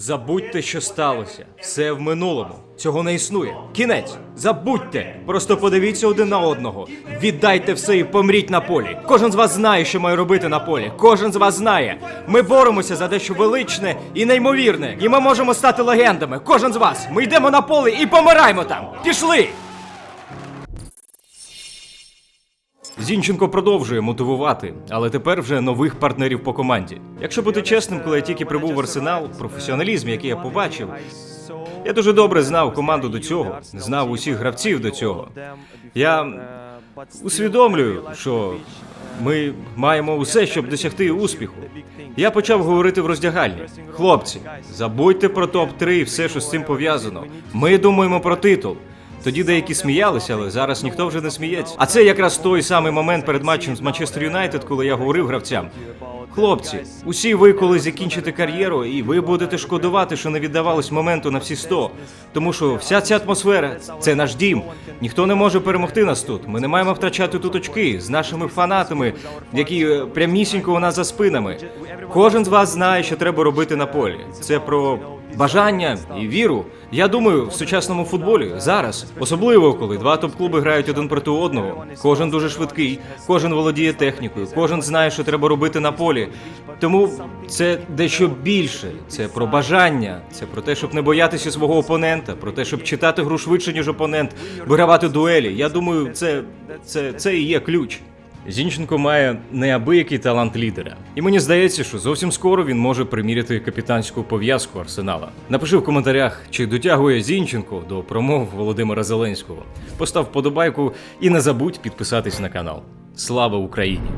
Забудьте, що сталося. Все в минулому. Цього не існує. Кінець. Забудьте. Просто подивіться один на одного. Віддайте все і помріть на полі. Кожен з вас знає, що має робити на полі. Кожен з вас знає. Ми боремося за дещо величне і неймовірне. І ми можемо стати легендами. Кожен з вас. Ми йдемо на поле і помираємо там. Пішли! Зінченко продовжує мотивувати, але тепер вже нових партнерів по команді. Якщо бути чесним, коли я тільки прибув в арсенал, професіоналізм, який я побачив, я дуже добре знав команду до цього, знав усіх гравців до цього. Я усвідомлюю, що ми маємо усе, щоб досягти успіху. Я почав говорити в роздягальні. Хлопці, забудьте про топ-3 і все, що з цим пов'язано. Ми думаємо про титул. Тоді деякі сміялися, але зараз ніхто вже не сміється. А це якраз той самий момент перед матчем з Манчестер Юнайтед, коли я говорив гравцям. Хлопці, усі ви коли закінчите кар'єру, і ви будете шкодувати, що не віддавались моменту на всі 100. Тому що вся ця атмосфера це наш дім. Ніхто не може перемогти нас тут. Ми не маємо втрачати тут очки з нашими фанатами, які е, прямісінько у нас за спинами. Кожен з вас знає, що треба робити на полі. Це про бажання і віру. Я думаю, в сучасному футболі зараз, особливо коли два топ-клуби грають один проти одного. Кожен дуже швидкий, кожен володіє технікою, кожен знає, що треба робити на полі. Тому це дещо більше. Це про бажання, це про те, щоб не боятися свого опонента, про те, щоб читати гру швидше, ніж опонент, вигравати дуелі. Я думаю, це, це, це і є ключ. Зінченко має неабиякий талант лідера, і мені здається, що зовсім скоро він може приміряти капітанську пов'язку арсенала. Напиши в коментарях, чи дотягує Зінченко до промов Володимира Зеленського. Постав вподобайку і не забудь підписатись на канал. Слава Україні!